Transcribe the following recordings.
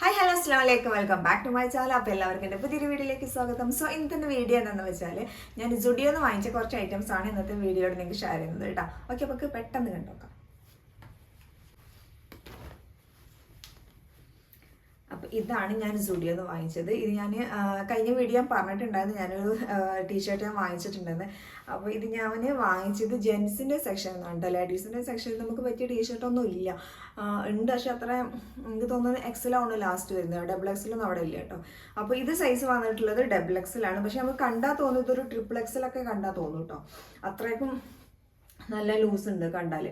Hi hello അസ്ലാം വലൈക്കും welcome back to my channel അപ്പോൾ എല്ലാവർക്കും എന്റെ പുതിയൊരു വീഡിയോയിലേക്ക് സ്വാഗതം. സോ ഇന്നത്തെ വീഡിയോ എന്താണെന്ന് വെച്ചാൽ ഞാൻ ജുഡിയോ എന്ന് വാങ്ങിച്ച കുറച്ച് ഐറ്റംസ് ആണ് ഇന്നത്തെ വീഡിയോയോട് നിങ്ങൾക്ക് ഷെയർ ചെയ്യുന്നത് കേട്ടോ. ഓക്കെ അപ്പോൾ പെട്ടെന്ന് കണ്ടോക്കാം അപ്പോൾ ഇതാണ് ഞാൻ സ്റ്റുഡിയോ എന്ന് വാങ്ങിച്ചത്. ഇത് ഞാൻ കഴിഞ്ഞ വീഡിയോ ഞാൻ പറഞ്ഞിട്ടുണ്ടായിരുന്നു. ഞാനൊരു ടീഷർട്ട് ഞാൻ വാങ്ങിച്ചിട്ടുണ്ടെന്ന്. അപ്പോൾ ഇത് ഞാൻ വാങ്ങിച്ചത് ജെൻസിന്റെ സെക്ഷൻ എന്നാണ് ലേഡീസിന്റെ സെക്ഷനിൽ നമുക്ക് പറ്റിയ ടീഷർട്ടൊന്നും ഇല്ല. ഉണ്ട് പക്ഷെ അത്ര എനിക്ക് തോന്നുന്നത് എക്സലാണ് ലാസ്റ്റ് വരുന്നത്. ഡബിൾ എക്സലൊന്നും അവിടെ ഇല്ല കേട്ടോ അപ്പോൾ ഇത് സൈസ് വന്നിട്ടുള്ളത് ഡബിൾ എക്സലാണ് പക്ഷെ നമുക്ക് കണ്ടാൽ തോന്നും ഇതൊരു ട്രിപ്പിൾ എക്സലൊക്കെ കണ്ടാൽ തോന്നും കേട്ടോ അത്രയ്ക്കും നല്ല ലൂസ് ഉണ്ട് കണ്ടാൽ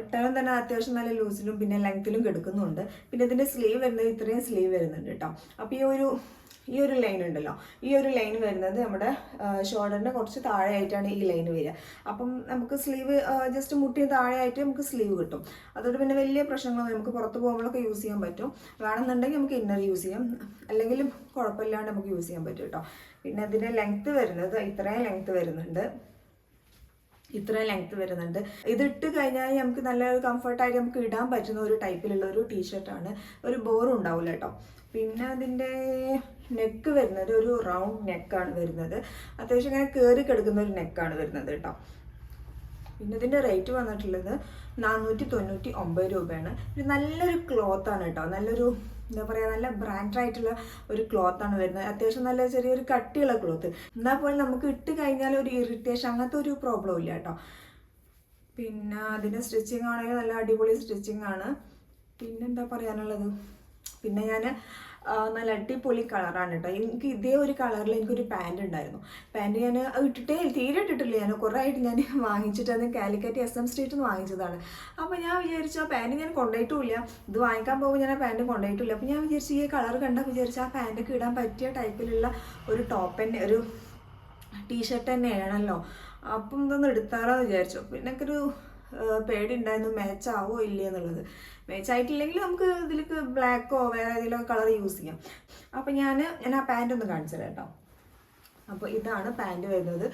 ഇട്ടാലും തന്നെ അത്യാവശ്യം നല്ല ലൂസിലും പിന്നെ ലെങ്ത്തിലും കിടക്കുന്നുണ്ട്. പിന്നെ ഇതിന്റെ സ്ലീവ് വരുന്നത് ഇത്രയും സ്ലീവ് വരുന്നുണ്ട് കേട്ടോ. അപ്പോൾ ഈ ഒരു ഈ ഒരു ലൈൻ ഉണ്ടല്ലോ. ഈ ഒരു ലൈൻ വരുന്നത് നമ്മുടെ ഷോൾഡറിന്റെ കുറച്ച് താഴെയായിട്ടാണ് ഈ ലൈൻ വരിക. അപ്പം നമുക്ക് സ്ലീവ് ജസ്റ്റ് മുട്ടി താഴെയായിട്ട് നമുക്ക് സ്ലീവ് കിട്ടും. അതുകൊണ്ട് പിന്നെ വലിയ പ്രശ്നങ്ങളൊന്നും നമുക്ക് പുറത്ത് പോകുമ്പോഴൊക്കെ യൂസ് ചെയ്യാൻ പറ്റും. വേണമെന്നുണ്ടെങ്കിൽ നമുക്ക് ഇന്നർ യൂസ് ചെയ്യാം. അല്ലെങ്കിൽ കുഴപ്പമില്ലാണ്ട് നമുക്ക് യൂസ് ചെയ്യാൻ പറ്റും കേട്ടോ. പിന്നെ ഇതിന്റെ ലെങ്ത്ത് വരുന്നത് ഇത്രയും ലെങ്ത്ത് വരുന്നുണ്ട്. ഇത്രയും ലെങ്ത് വരുന്നുണ്ട്. ഇതിട്ട് കഴിഞ്ഞാൽ നമുക്ക് നല്ല കംഫർട്ടായിട്ട് നമുക്ക് ഇടാൻ പറ്റുന്ന ഒരു ടൈപ്പിലുള്ള ഒരു ടീഷർട്ടാണ് ഒരു ബോറും ഉണ്ടാവില്ല കേട്ടോ പിന്നെ അതിന്റെ നെക്ക് വരുന്നത് ഒരു റൗണ്ട് നെക്കാണ് വരുന്നത്. അത്യാവശ്യം ഇങ്ങനെ കയറി കിടക്കുന്ന ഒരു നെക്കാണ് വരുന്നത് കേട്ടോ പിന്നെ ഇതിന്റെ റേറ്റ് വന്നിട്ടുള്ളത് നാനൂറ്റി തൊണ്ണൂറ്റി ഒമ്പത് രൂപയാണ്. ഒരു നല്ലൊരു ക്ലോത്താണ് കേട്ടോ. നല്ലൊരു എന്താ പറയുക നല്ല ബ്രാൻഡായിട്ടുള്ള ഒരു ക്ലോത്താണ് വരുന്നത്. അത്യാവശ്യം നല്ല ചെറിയൊരു കട്ടിയുള്ള ക്ലോത്ത് എന്നാൽ പോലും നമുക്ക് ഇട്ട് കഴിഞ്ഞാൽ ഒരു ഇറിറ്റേഷൻ അങ്ങനത്തെ ഒരു പ്രോബ്ലം ഇല്ല കേട്ടോ. പിന്നെ അതിന്റെ സ്റ്റിച്ചിങ് ആണെങ്കിൽ നല്ല അടിപൊളി സ്റ്റിച്ചിങ് ആണ്. പിന്നെന്താ പറയാനുള്ളത്? പിന്നെ ഞാൻ നല്ല അടിപൊളി കളറാണ് കേട്ടോ എനിക്ക് ഇതേ ഒരു കളറിൽ എനിക്കൊരു പാന്റ് ഉണ്ടായിരുന്നു. പാന്റ് ഞാൻ ഇട്ടിട്ടേ തീരെ ഇട്ടിട്ടില്ല ഞാൻ. കുറേ ആയിട്ട് ഞാൻ വാങ്ങിച്ചിട്ട് അത് കാലിക്കറ്റ് എസ് എം സ്ട്രീറ്റിൽ നിന്ന് വാങ്ങിച്ചതാണ്. അപ്പോൾ ഞാൻ വിചാരിച്ചു ആ പാന്റ് ഞാൻ കൊണ്ടുപോയിട്ടില്ല ഇത് വാങ്ങിക്കാൻ പോകുമ്പോൾ ഞാൻ ആ പാന്റ് കൊണ്ടുപോയിട്ടില്ല അപ്പോൾ ഞാൻ വിചാരിച്ചു ഈ കളർ കണ്ടാൽ വിചാരിച്ചു ആ പാന്റൊക്കെ ഇടാൻ പറ്റിയ ടൈപ്പിലുള്ള ഒരു ടോപ്പ് തന്നെ ഒരു ടീഷർട്ട് തന്നെയാണല്ലോ. അപ്പം ഇതൊന്ന് എടുത്താറാന്ന് വിചാരിച്ചു. പിന്നെ എനിക്കൊരു പേടി ഉണ്ടായിരുന്നു മാച്ച് ആവോ ഇല്ലേ എന്നുള്ളത്. മാച്ച് ആയിട്ടില്ലെങ്കിൽ നമുക്ക് ഇതിലേക്ക് ബ്ലാക്കോ വേറെ ഏതെങ്കിലും കളർ യൂസ് ചെയ്യാം. അപ്പം ഞാൻ ഞാൻ ആ പാന്റ് ഒന്ന് കാണിച്ചു തരാം കേട്ടോ അപ്പോൾ ഇതാണ് പാന്റ് വരുന്നത്.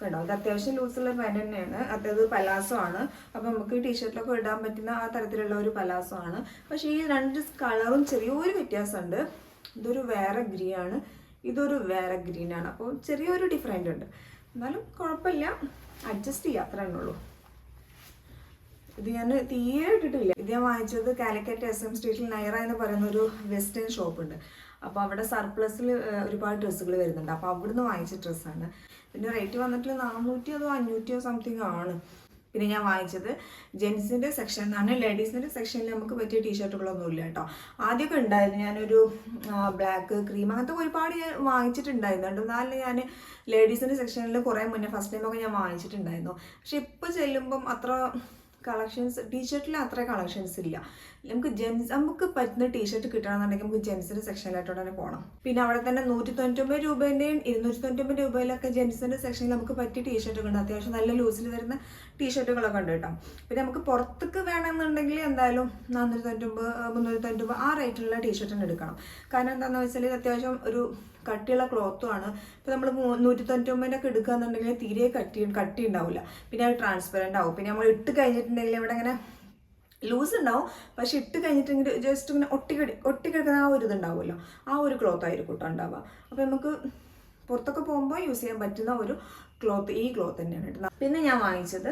കണ്ടോ അത് അത്യാവശ്യം ലൂസുള്ള പാന്റ് തന്നെയാണ്. അതായത് പലാസോ ആണ് അപ്പോൾ നമുക്ക് ടീഷർട്ടിലൊക്കെ ഇടാൻ പറ്റുന്ന ആ തരത്തിലുള്ള ഒരു പലാസോ ആണ് പക്ഷേ ഈ രണ്ട് കളറും ചെറിയൊരു വ്യത്യാസമുണ്ട്. ഇതൊരു വേറെ ഗ്രീൻ ആണ്. ഇതൊരു വേറെ ഗ്രീൻ ആണ്. അപ്പോൾ ചെറിയൊരു ഡിഫറെന്റ് ഉണ്ട്. എന്നാലും കുഴപ്പമില്ല. അഡ്ജസ്റ്റ് ചെയ്യാം അത്രേ ഉള്ളൂ. ഇത് ഞാൻ തീരെ ഇട്ടിട്ടില്ല. ഇത് ഞാൻ വാങ്ങിച്ചത് കാലിക്കറ്റ് എസ് എം സ്ട്രീറ്റിൽ നൈറ എന്ന് പറയുന്ന ഒരു വെസ്റ്റേൺ ഷോപ്പ് ഉണ്ട്. അപ്പോൾ അവിടെ സർപ്ലസിൽ ഒരുപാട് ഡ്രസ്സുകൾ വരുന്നുണ്ട്. അപ്പോൾ അവിടുന്ന് വാങ്ങിച്ച ഡ്രസ്സാണ് പിന്നെ റേറ്റ് വന്നിട്ട് നാനൂറ്റി അതോ അഞ്ഞൂറ്റിയോ സംതിങ് ആണ്. പിന്നെ ഞാൻ വാങ്ങിച്ചത് ജെൻസിന്റെ എന്നാണ്. ലേഡീസിന്റെ സെക്ഷനിൽ നമുക്ക് പറ്റിയ ടീഷർട്ടുകളൊന്നും ഇല്ല കേട്ടോ. ആദ്യമൊക്കെ ഉണ്ടായിരുന്നു. ഞാനൊരു ബ്ലാക്ക് ക്രീം അങ്ങനത്തെ ഒരുപാട് ഞാൻ വാങ്ങിച്ചിട്ടുണ്ടായിരുന്നു. രണ്ട് നാലിൽ ഞാൻ ലേഡീസിന്റെ സെക്ഷനിൽ കുറേ മുന്നേ ഫസ്റ്റ് ടൈമൊക്കെ ഞാൻ വാങ്ങിച്ചിട്ടുണ്ടായിരുന്നു. പക്ഷെ ഇപ്പോൾ ചെല്ലുമ്പം അത്ര കളക്ഷൻസ് ടീഷർട്ടിൽ അത്ര കളക്ഷൻസ് ഇല്ല നമുക്ക് ജെൻസ് നമുക്ക് പറ്റുന്ന ടീഷർട്ട് കിട്ടണമെന്നുണ്ടെങ്കിൽ നമുക്ക് ജെൻസിന്റെ സെക്ഷനിലായിട്ട് തന്നെ പോകണം പിന്നെ അവിടെ തന്നെ നൂറ്റി തൊണ്ണൂറ്റൊമ്പത് രൂപേന്റെയും ഇരുന്നൂറ്റി തൊണ്ണൂറ്റൊമ്പത് രൂപയിലൊക്കെ ജെൻസിന്റെ സെക്ഷനിൽ നമുക്ക് പറ്റിയ ടീഷർട്ടൊക്കെ ഉണ്ട്. അത്യാവശ്യം നല്ല ലൂസിൽ വരുന്ന ടീഷർട്ടുകളൊക്കെ ഉണ്ട് കേട്ടോ. പിന്നെ നമുക്ക് പുറത്തേക്ക് വേണമെന്നുണ്ടെങ്കിൽ എന്തായാലും നാനൂറ്റി തൊണ്ണൂറ്റൊമ്പത് മുന്നൂറ്റി തൊണ്ണൂറ്റൊമ്പത് ആ റേറ്റിലുള്ള ടീഷർട്ട് തന്നെ എടുക്കണം. കാരണം എന്താണെന്ന് വെച്ചാൽ അത്യാവശ്യം ഒരു കട്ടിയുള്ള ക്ലോത്തും ആണ്. ഇപ്പോൾ നമ്മൾ നൂറ്റി തൊണ്ണൂറ്റൊമ്പതിനൊക്കെ എടുക്കുകയെന്നുണ്ടെങ്കിൽ തീരെ കട്ടി കട്ടി ഉണ്ടാവില്ല പിന്നെ അത് ട്രാൻസ്പെറന്റ് ആവും. പിന്നെ നമ്മൾ ഇട്ട് കഴിഞ്ഞിട്ടുണ്ടെങ്കിൽ ഇവിടെ ഇങ്ങനെ ലൂസ് ഉണ്ടാവും. പക്ഷെ ഇട്ട് കഴിഞ്ഞിട്ടുണ്ടെങ്കിൽ ജസ്റ്റ് ഇങ്ങനെ ഒട്ടിക്കടി ഒട്ടിക്കിടക്കുന്ന ആ ഒരു ഇതുണ്ടാവുമല്ലോ. ആ ഒരു ക്ലോത്ത് ആയിരിക്കും കേട്ടോ ഉണ്ടാവുക. അപ്പോൾ നമുക്ക് പുറത്തൊക്കെ പോകുമ്പോൾ യൂസ് ചെയ്യാൻ പറ്റുന്ന ഒരു ക്ലോത്ത് ഈ ക്ലോത്ത് തന്നെയാണ് കേട്ടോ. പിന്നെ ഞാൻ വാങ്ങിച്ചത്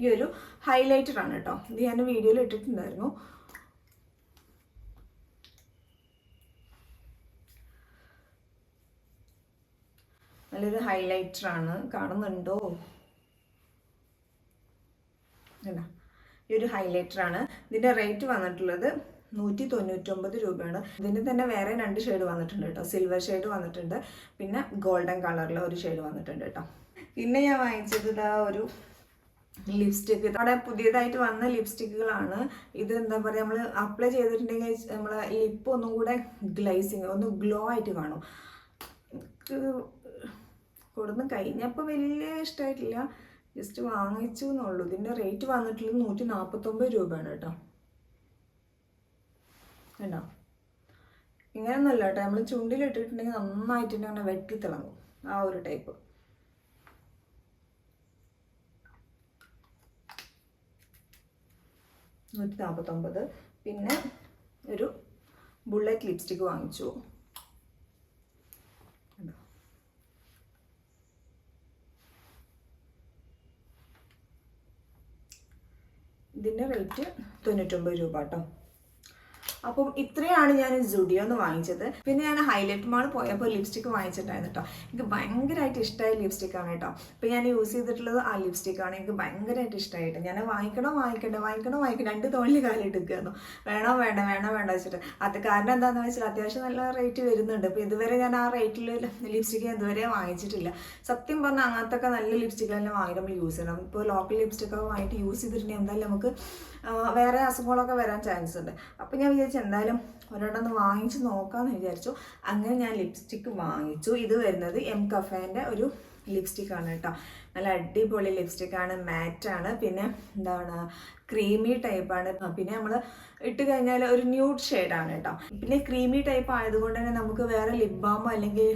ഈ ഒരു ഹൈലൈറ്റർ ആണ് കേട്ടോ. ഇത് ഞാൻ വീഡിയോയിൽ ഇട്ടിട്ടുണ്ടായിരുന്നു. നല്ലൊരു ഹൈലൈറ്റർ ആണ്. കാണുന്നുണ്ടോ? ഈ ഒരു ഹൈലൈറ്റർ ആണ്. ഇതിന്റെ റേറ്റ് വന്നിട്ടുള്ളത് നൂറ്റി തൊണ്ണൂറ്റൊമ്പത് രൂപയാണ്. ഇതിന് തന്നെ വേറെ രണ്ട് ഷെയ്ഡ് വന്നിട്ടുണ്ട് കേട്ടോ. സിൽവർ ഷെയ്ഡ് വന്നിട്ടുണ്ട്. പിന്നെ ഗോൾഡൻ കളറിലെ ഒരു ഷെയ്ഡ് വന്നിട്ടുണ്ട് കേട്ടോ. പിന്നെ ഞാൻ വാങ്ങിച്ചത് ഇതാ ഒരു ലിപ്സ്റ്റിക്ക് അവിടെ പുതിയതായിട്ട് വന്ന ലിപ്സ്റ്റിക്കുകളാണ് ഇത് എന്താ പറയുക നമ്മൾ അപ്ലൈ ചെയ്തിട്ടുണ്ടെങ്കിൽ നമ്മളെ ലിപ്പ് ഒന്നും കൂടെ ഗ്ലൈസിങ് ഒന്ന് ഗ്ലോ ആയിട്ട് കാണും. കൊടുന്ന് കഴിഞ്ഞപ്പോൾ വലിയ ഇഷ്ടമായിട്ടില്ല ജസ്റ്റ് വാങ്ങിച്ചു എന്നുള്ളൂ ഇതിന്റെ റേറ്റ് വന്നിട്ടുള്ളത് നൂറ്റി നാൽപ്പത്തൊമ്പത് രൂപയാണ് കേട്ടോ. കണ്ടോ? ഇങ്ങനെയൊന്നുമല്ല കേട്ടോ. നമ്മൾ ചുണ്ടിലിട്ടിട്ടുണ്ടെങ്കിൽ നന്നായിട്ട് തന്നെ അങ്ങനെ വെട്ടി തിളങ്ങും. ആ ഒരു ടൈപ്പ് നൂറ്റി നാൽപ്പത്തൊമ്പത് പിന്നെ ഒരു ബുള്ളറ്റ് ലിപ്സ്റ്റിക്ക് വാങ്ങിച്ചു കണ്ടോ? ഇതിന്റെ റേറ്റ് തൊണ്ണൂറ്റൊമ്പത് രൂപ കേട്ടോ. അപ്പം ഇത്രയാണ് ഞാൻ ജുഡിയോ എന്ന് വാങ്ങിച്ചത്. പിന്നെ ഞാൻ ഹൈലൈറ്റ് മാൾ പോയപ്പോൾ ലിപ്സ്റ്റിക്ക് വാങ്ങിച്ചിട്ടുണ്ടായിരുന്നു കേട്ടോ എനിക്ക് ഭയങ്കരമായിട്ട് ഇഷ്ടമായ ലിപ്സ്റ്റിക് ആണ് കേട്ടോ ഇപ്പം ഞാൻ യൂസ് ചെയ്തിട്ടുള്ളത് ആ ലിപ്സ്റ്റിക് ആണ്. എനിക്ക് ഭയങ്കരമായിട്ട് ഇഷ്ടമായിട്ട് ഞാൻ വാങ്ങിക്കണോ വാങ്ങിക്കണ്ടോ വാങ്ങിക്കണോ വാങ്ങിക്കണം രണ്ട് തോളിൽ കാലിട്ട് നിൽക്കുന്നു വേണോ വേണ്ട വേണോ വേണ്ട വെച്ചിട്ട്. അത് കാരണം എന്താണെന്ന് വെച്ചാൽ അത്യാവശ്യം നല്ല റേറ്റ് വരുന്നുണ്ട്. അപ്പോൾ ഇതുവരെ ഞാൻ ആ റേറ്റിൽ ലിപ്സ്റ്റിക് ഇതുവരെ വാങ്ങിച്ചിട്ടില്ല. സത്യം പറഞ്ഞാൽ അങ്ങനത്തെ ഒക്കെ നല്ല ലിപ്സ്റ്റിക്ക് തന്നെ വാങ്ങി നമ്മൾ യൂസ് ചെയ്യണം ഇപ്പോൾ ലോക്കൽ ലിപ്സ്റ്റിക്കൊക്കെ വാങ്ങിയിട്ട് യൂസ് ചെയ്തിട്ടുണ്ടെങ്കിൽ എന്തായാലും നമുക്ക് വേറെ അസുഖങ്ങളൊക്കെ വരാൻ ചാൻസ് ഉണ്ട്. അപ്പോൾ ഞാൻ വിചാരിച്ചു എന്തായാലും ഒരെണ്ണം വാങ്ങിച്ച് നോക്കാമെന്ന് വിചാരിച്ചു. അങ്ങനെ ഞാൻ ലിപ്സ്റ്റിക്ക് വാങ്ങിച്ചു. ഇത് വരുന്നത് എം കഫേന്റെ ഒരു ലിപ്സ്റ്റിക് ആണ് കേട്ടോ നല്ല അടിപൊളി ലിപ്സ്റ്റിക് ആണ് മാറ്റ് ആണ്. പിന്നെ എന്താണ് ക്രീമി ടൈപ്പാണ് പിന്നെ നമ്മൾ ഇട്ട് കഴിഞ്ഞാൽ ഒരു ന്യൂഡ് ഷെയ്ഡാണ് കേട്ടോ പിന്നെ ക്രീമി ടൈപ്പ് ആയതുകൊണ്ട് തന്നെ നമുക്ക് വേറെ ലിപ് ബാമോ അല്ലെങ്കിൽ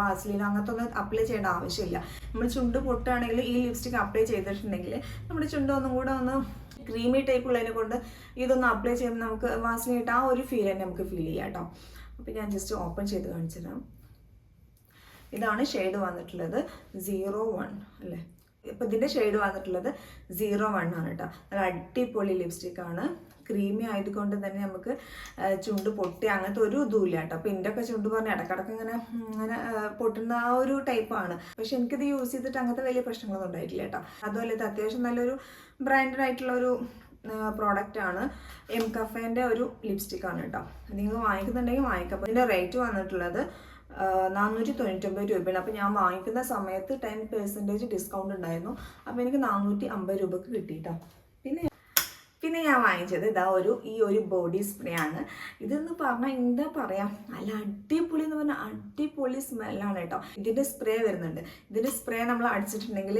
വാസ്ലിനോ അങ്ങനത്തെ ഒന്നും അപ്ലൈ ചെയ്യേണ്ട ആവശ്യമില്ല. നമ്മൾ ചുണ്ട് പൊട്ടുകയാണെങ്കിൽ ഈ ലിപ്സ്റ്റിക് അപ്ലൈ ചെയ്തിട്ടുണ്ടെങ്കിൽ നമ്മുടെ ചുണ്ട് ഒന്നും കൂടെ ഒന്ന് ക്രീമി ടൈപ്പ് ഉള്ളതിനെ കൊണ്ട് ഇതൊന്ന് അപ്ലൈ ചെയ്യുമ്പോൾ നമുക്ക് വാസ്ലിനിട്ട് ആ ഒരു ഫീൽ തന്നെ നമുക്ക് ഫീൽ ചെയ്യാം കേട്ടോ അപ്പോൾ ഞാൻ ജസ്റ്റ് ഓപ്പൺ ചെയ്ത് കാണിച്ചു തരാം ഇതാണ് ഷെയ്ഡ് വന്നിട്ടുള്ളത് സീറോ വൺ അല്ലേ? ഇപ്പം ഇതിന്റെ ഷെയ്ഡ് വന്നിട്ടുള്ളത് സീറോ വൺ ആണ് കേട്ടോ നല്ല അടിപൊളി ലിപ്സ്റ്റിക് ആണ്. ക്രീമി ആയതുകൊണ്ട് തന്നെ നമുക്ക് ചുണ്ട് പൊട്ടി അങ്ങനത്തെ ഒരു ഇതുമില്ല കേട്ടോ അപ്പം എന്റെ ഒക്കെ ചുണ്ട് പറഞ്ഞാൽ ഇടക്കിടക്ക് ഇങ്ങനെ ഇങ്ങനെ പൊട്ടുന്ന ആ ഒരു ടൈപ്പാണ് പക്ഷെ എനിക്കിത് യൂസ് ചെയ്തിട്ട് അങ്ങനത്തെ വലിയ പ്രശ്നങ്ങളൊന്നും ഉണ്ടായിട്ടില്ല കേട്ടോ അതുപോലെ ഇത് അത്യാവശ്യം നല്ലൊരു ബ്രാൻഡഡ് ആയിട്ടുള്ള ഒരു പ്രോഡക്റ്റ് ആണ്. എം കഫേന്റെ ഒരു ലിപ്സ്റ്റിക് ആണ് കേട്ടോ നിങ്ങൾ വാങ്ങിക്കുന്നുണ്ടെങ്കിൽ വാങ്ങിക്കാം. അപ്പോൾ ഇതിന്റെ റേറ്റ് വന്നിട്ടുള്ളത് നാനൂറ്റി തൊണ്ണൂറ്റൊമ്പത് രൂപയാണ്. അപ്പോൾ ഞാൻ വാങ്ങിക്കുന്ന സമയത്ത് ടെൻ പെർസെന്റേജ് ഡിസ്കൗണ്ട് ഉണ്ടായിരുന്നു. അപ്പോൾ എനിക്ക് നാനൂറ്റി അമ്പത് രൂപക്ക് കിട്ടിയിട്ടോ. പിന്നെ പിന്നെ ഞാൻ വാങ്ങിച്ചത് ഇതാ ഒരു ഈ ഒരു ബോഡി സ്പ്രേ ആണ്. ഇതെന്ന് പറഞ്ഞാൽ എന്താ പറയാ? നല്ല അടിപൊളി എന്ന് പറഞ്ഞാൽ അടിപൊളി സ്മെല്ലാണ് കേട്ടോ. ഇതിന്റെ സ്പ്രേ വരുന്നുണ്ട്. ഇതിന്റെ സ്പ്രേ നമ്മൾ അടിച്ചിട്ടുണ്ടെങ്കിൽ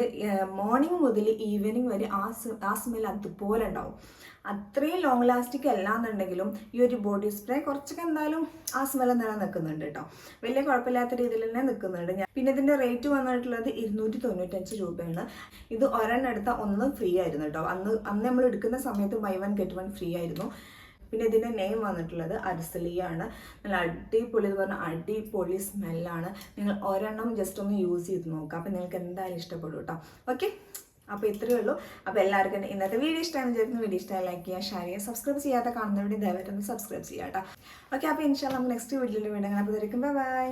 മോർണിംഗ് മുതൽ ഈവനിങ് വരെ ആ ആ സ്മെൽ അതുപോലെ ഉണ്ടാവും. അത്രയും ലോങ് ലാസ്റ്റിക് അല്ല എന്നുണ്ടെങ്കിലും ഈ ഒരു ബോഡി സ്പ്രേ കുറച്ചൊക്കെ എന്തായാലും ആ സ്മെൽ സ്മെല്ല് നിലനിൽക്കുന്നുണ്ട് കേട്ടോ വലിയ കുഴപ്പമില്ലാത്ത രീതിയിൽ തന്നെ നിൽക്കുന്നുണ്ട്. ഞാൻ പിന്നെ ഇതിന്റെ റേറ്റ് വന്നിട്ടുള്ളത് ഇരുന്നൂറ്റി തൊണ്ണൂറ്റഞ്ച് രൂപയാണ്. ഇത് ഒരെണ്ണം എടുത്താൽ ഒന്ന് ഫ്രീ ആയിരുന്നു കേട്ടോ അന്ന് അന്ന് നമ്മൾ എടുക്കുന്ന സമയത്ത് buy one get one free ആയിരുന്നു. പിന്നെ ഇതിന്റെ നെയിം വന്നിട്ടുള്ളത് അരിസലിയാണ്. നല്ല അടിപൊളി എന്ന് പറഞ്ഞാൽ അടിപൊളി സ്മെല്ലാണ് നിങ്ങൾ ഒരെണ്ണം ജസ്റ്റ് ഒന്ന് യൂസ് ചെയ്ത് നോക്കുക അപ്പം നിങ്ങൾക്ക് എന്തായാലും ഇഷ്ടപ്പെടും കേട്ടോ ഓക്കെ അപ്പോൾ ഇത്രയേ ഉള്ളൂ. അപ്പോൾ എല്ലാവർക്കും ഇന്നത്തെ വീഡിയോ ഇഷ്ടമാണെന്ന് വിചാരിക്കുന്നു. വീഡിയോ ഇഷ്ടമായി ലൈക്ക് ചെയ്യുക ഷെയർ ചെയ്യുക സബ്സ്ക്രൈബ് ചെയ്യാത്ത കാണുന്നവരുടെ ദയവായിട്ട് ഒന്ന് സബ്സ്ക്രൈബ് ചെയ്യാം കേട്ടോ. ഓക്കെ അപ്പോൾ ഇൻഷാല്ല നമുക്ക് നെക്സ്റ്റ് വീഡിയോയിൽ വീണ്ടും അങ്ങനെ അപ്പോൾ ബൈ